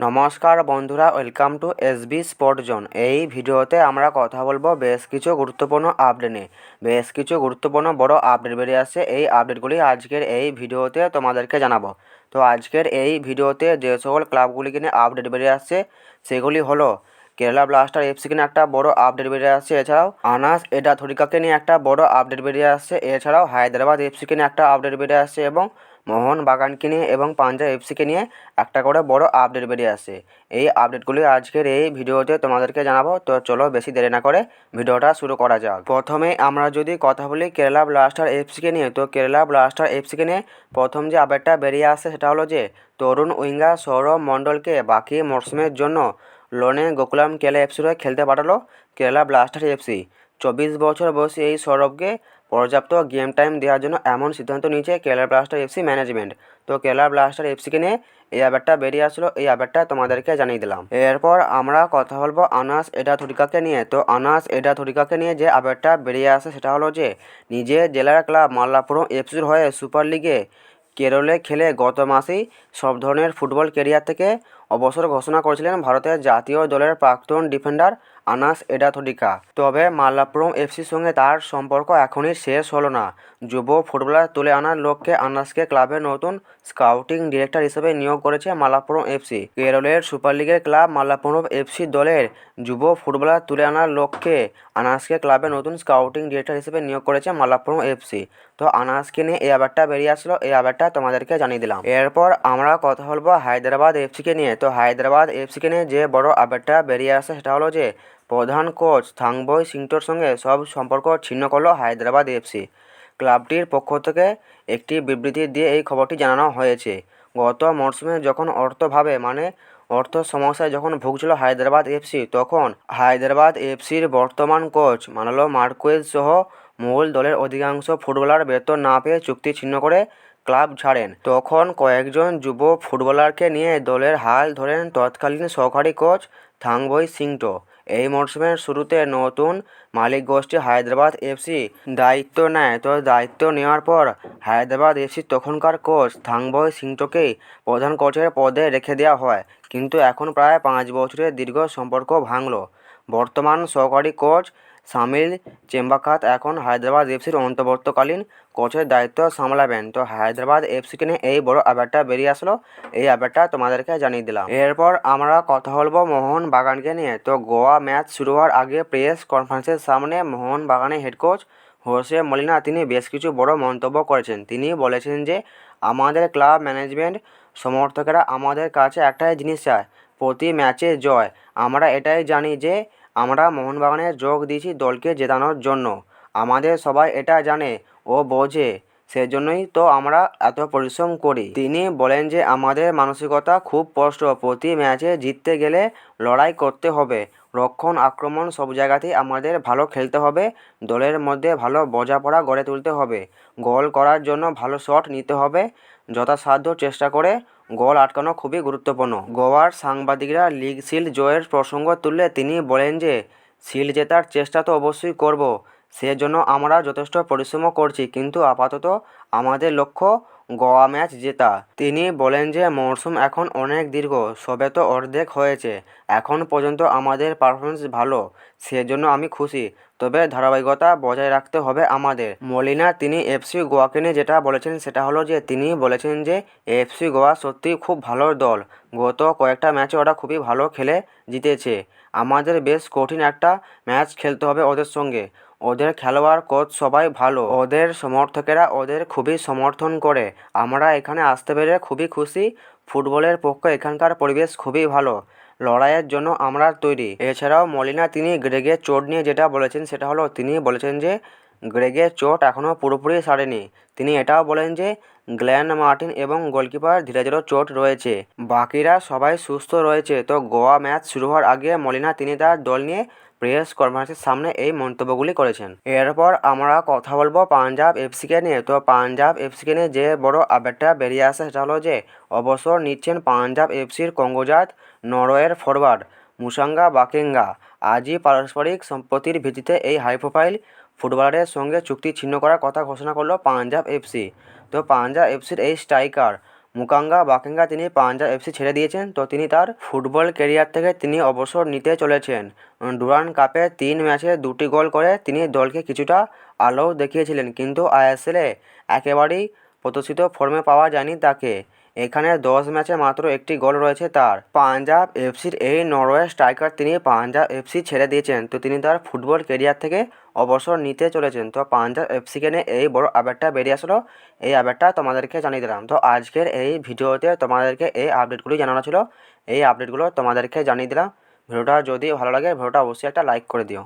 নমস্কার বন্ধুরা welcome to SB sport zone এই ভিডিওতে আমরা কথা বলব বেশ কিছু গুরুত্বপূর্ণ আপডেট নিয়ে। বেশ কিছু গুরুত্বপূর্ণ বড় আপডেট বেরিয়ে আসছে। এই আপডেটগুলি আজকের এই ভিডিওতে তোমাদেরকে জানাব। তো আজকের এই ভিডিওতে যে সকল ক্লাবগুলিকে নিয়ে আপডেট বেরিয়ে আসছে, সেগুলি হলো কেরালা ব্লাস্টার এফসিকে নিয়ে একটা বড় আপডেট বেরিয়ে আসছে। এছাড়াও আনাস এডা থরিকাকে নিয়ে একটা বড় আপডেট বেরিয়ে আসছে। এছাড়াও হায়দ্রাবাদ এফসিকে নিয়ে একটা আপডেট বেরিয়ে আসছে এবং মোহন বাগানকে নিয়ে এবং পাঞ্জাব এফসিকে নিয়ে একটা করে বড় আপডেট বেরিয়ে আসছে। এই আপডেটগুলি আজকের এই ভিডিওতে তোমাদেরকে জানাব। তো চলো বেশি দেরি না করে ভিডিওটা শুরু করা যাক। প্রথমে আমরা যদি কথা বলি কেরালা ব্লাস্টার এফসিকে নিয়ে, তো কেরালা ব্লাস্টার এফসিকে নিয়ে প্রথম যে আপডেটটা বেরিয়ে আসছে সেটা হলো যে তরুণ উইঙ্গার সৌরভ মণ্ডলকে বাকি মরশুমের জন্য লোনে গোকুলাম কেলা এফসির হয়ে খেলতে পাঠালো কেরালা ব্লাস্টার এফসি। চব্বিশ বছর বয়সী এই সৌরভকে পর্যাপ্ত গেম টাইম দেওয়ার জন্য এমন সিদ্ধান্ত নিয়েছে কেরালা ব্লাস্টার এফসি ম্যানেজমেন্ট তো কেরালা ব্লাস্টার এফসিকে নিয়ে এই আপডেটটা বেরিয়ে আসলো, এই আপডেটটা তোমাদেরকে জানিয়ে দিলাম। এরপর আমরা কথা বলব আনাস এডা থরিকাকে নিয়ে। তো আনাস এডা থরিকাকে নিয়ে যে আপডেটটা বেরিয়ে আসে সেটা হলো যে নিজের জেলার ক্লাব মাল্লাপুরম এফসির হয়ে সুপার লিগে কেরলে খেলে গত মাসেই সব ধরনের ফুটবল কেরিয়ার থেকে অবসর ঘোষণা করেছিলেন ভারতের জাতীয় দলের প্রাক্তন ডিফেন্ডার আনাস এডাথোডিকা। তবে মাল্লাপুরম এফসির সঙ্গে তার সম্পর্ক এখনই শেষ হলো না। যুব ফুটবলার তুলে আনার লক্ষ্যে আনাসকে ক্লাবের নতুন স্কাউটিং ডিরেক্টর হিসেবে নিয়োগ করেছে মাল্লাপুরম এফসি। কেরলের সুপার লিগের ক্লাব মাল্লাপুরম এফসি দলের যুব ফুটবলার তুলে আনার লক্ষ্যে আনাসকে ক্লাবের নতুন স্কাউটিং ডিরেক্টর হিসেবে নিয়োগ করেছে মাল্লাপুরম এফসি। তো আনাসকে নিয়ে এই আবারটা বেরিয়ে আসলো, এই আবারটা তোমাদেরকে জানিয়ে দিলাম। এরপর আমরা কথা বলব হায়দ্রাবাদ এফসিকে নিয়ে। তো হায়দ্রাবাদ এফসিকে যে বড় আপডেটটা বেরিয়ে আসে সেটা হলো যে প্রধান কোচ থাংবই সিংটোর সঙ্গে সব সম্পর্ক ছিন্ন করল হায়দ্রাবাদ এফসি। ক্লাবটির পক্ষ থেকে একটি বিবৃতি দিয়ে এই খবরটি জানানো হয়েছে। গত মরশুমে যখন অর্থভাবে মানে অর্থ সমস্যায় যখন ভুগছিল হায়দ্রাবাদ এফসি, তখন হায়দ্রাবাদ এফসির বর্তমান কোচ মানালো মার্কোয়েজ সহ মূল দলের অধিকাংশ ফুটবলার বেতন না পেয়ে চুক্তি ছিন্ন করে ক্লাব ছাড়েন। তখন কয়েকজন যুব ফুটবলারকে নিয়ে দলের হাল ধরেন তৎকালীন সহকারী কোচ থাংবই সিংটো। এই মরশুমের শুরুতে নতুন মালিক গোষ্ঠী হায়দ্রাবাদ এফসি দায়িত্ব নেয়। তো দায়িত্ব নেওয়ার পর হায়দ্রাবাদ এফসি তখনকার কোচ থাংবই সিংটোকেই প্রধান কোচের পদে রেখে দেওয়া হয়। কিন্তু এখন প্রায় পাঁচ বছরের দীর্ঘ সম্পর্ক ভাঙল। বর্তমান সহকারী কোচ সামিল চেম্বাকাত এখন হায়দ্রাবাদ এফসির অন্তর্বর্তকালীন কোচের দায়িত্ব সামলাবেন। তো হায়দ্রাবাদ এফসিকে নিয়ে এই বড় আপডেটটা বেরিয়ে আসলো। এই আপডেটটা তোমাদেরকে জানিয়ে দিলাম। এরপর আমরা কথা বলব মোহন বাগানকে নিয়ে। তো গোয়া ম্যাচ শুরু হওয়ার আগে প্রেস কনফারেন্সের সামনে মোহন বাগানের হেড কোচ হোসে মলিনা তিনি বেশ কিছু বড় মন্তব্য করেছেন। তিনি বলেছেন যে, আমাদের ক্লাব ম্যানেজমেন্ট সমর্থকেরা আমাদের কাছে একটাই জিনিস চায়, প্রতি ম্যাচে জয়। আমরা এটাই জানি যে আমরা মোহনবাগানে যোগ দিয়েছি দলকে জেতানোর জন্য। আমাদের সবাই এটা জানে ও বোঝে, সেজন্যই তো আমরা এত পরিশ্রম করি। তিনি বলেন যে আমাদের মানসিকতা খুব স্পষ্ট প্রতি ম্যাচে জিততে গেলে লড়াই করতে হবে। রক্ষণ, আক্রমণ সব জায়গাতেই আমাদের ভালো খেলতে হবে, দলের মধ্যে ভালো বোঝাপড়া গড়ে তুলতে হবে। গোল করার জন্য ভালো শট নিতে হবে, যথাসাধ্য চেষ্টা করে গোল আটকানো খুবই গুরুত্বপূর্ণ। গোয়ার সাংবাদিকরা লিগ শিল্ড জয়ের প্রসঙ্গ তুললে তিনি বলেন যে শিল্ড জেতার চেষ্টা তো অবশ্যই করব সেজন্য আমরা যথেষ্ট পরিশ্রমও করছি, কিন্তু আপাতত আমাদের লক্ষ্য গোয়া ম্যাচ জেতা। তিনি বলেন যে মরশুম এখন অনেক দীর্ঘ, সবে তো অর্ধেক হয়েছে। এখন পর্যন্ত আমাদের পারফরমেন্স ভালো, সেজন্য আমি খুশি। তবে ধারাবাহিকতা বজায় রাখতে হবে আমাদের। মলিনা, তিনি এফসি গোয়াকে নিয়ে যেটা বলেছেন, সেটা হলো যে, তিনি বলেছেন যে, এফসি গোয়া সত্যিই খুব ভালো দল। গত কয়েকটা ম্যাচে ওরা খুবই ভালো খেলে জিতেছে। আমাদের বেশ কঠিন একটা ম্যাচ খেলতে হবে ওদের সঙ্গে। ওদের খেলোয়াড় কোচ সবাই ভালো। ওদের সমর্থকেরা ওদের খুবই সমর্থন করে। আমরা এখানে আসতে পেরে খুবই খুশি। ফুটবলের পক্ষে এখানকার পরিবেশ খুবই ভালো। লড়াইয়ের জন্য আমরা তৈরি। এছাড়াও মলিনা, তিনি গ্রেগের চোট নিয়ে যেটা বলেছেন, সেটা হলো তিনি বলেছেন যে গ্রেগের চোট এখনও পুরোপুরি সারেনি। তিনি এটাও বলেন যে গ্ল্যান মার্টিন এবং গোলকিপার ধীরাজেরও চোট রয়েছে। বাকিরা সবাই সুস্থ রয়েছে। তো গোয়া ম্যাচ শুরু হওয়ার আগে মলিনা তিনি তার দল নিয়ে প্রেস কনফারেন্সের সামনে এই মন্তব্যগুলি করেছেন। এরপর আমরা কথা বলব পাঞ্জাব এফসিকে নিয়ে। তো পাঞ্জাব এফসিকে নিয়ে যে বড় আপডেটটা বেরিয়ে আসে সেটা হলো যে, অবসর নিচ্ছেন পাঞ্জাব এফসির কঙ্গোজাত নরওয়ের ফরওয়ার্ড মুসাঙ্গা বাকেঙ্গা। আজই পারস্পরিক সম্পত্তির ভিত্তিতে এই হাই প্রোফাইল ফুটবলারের সঙ্গে চুক্তি ছিন্ন করার কথা ঘোষণা করল পাঞ্জাব এফসি তো পাঞ্জাব এফসির এই স্ট্রাইকার মুকাঙ্গা বাকেঙ্গা তিনি পাঞ্জাব এফসি ছেড়ে দিয়েছেন। তো তিনি তার ফুটবল কেরিয়ার থেকে তিনি অবসর নিতে চলেছেন। ডুরান কাপে তিন ম্যাচে দুটি গোল করে তিনি দলকে কিছুটা আলো দেখিয়েছিলেন। কিন্তু আইএসএলে একেবারেই প্রদর্শিত ফর্মে পাওয়া যায়নি তাকে। এখানে দশ ম্যাচে মাত্র একটি গোল রয়েছে তার। পাঞ্জাব এফসির এই নরওয়ে স্ট্রাইকার তিনি পাঞ্জাব এফসি ছেড়ে দিয়েছেন। তো তিনি তার ফুটবল কেরিয়ার থেকে অবসর নিতে চলেছেন। তো পাঞ্জাব এফসিকে নিয়ে এই বড় আপডেটটা বেরিয়ে আসলো। এই আপডেটটা তোমাদেরকে জানিয়ে দিলাম। তো আজকের এই ভিডিওতে তোমাদেরকে এই আপডেটগুলি জানানো ছিল। এই আপডেটগুলো তোমাদেরকে জানিয়ে দিলাম। ভিডিওটা যদি ভালো লাগে, ভিডিওটা অবশ্যই একটা লাইক করে দিও।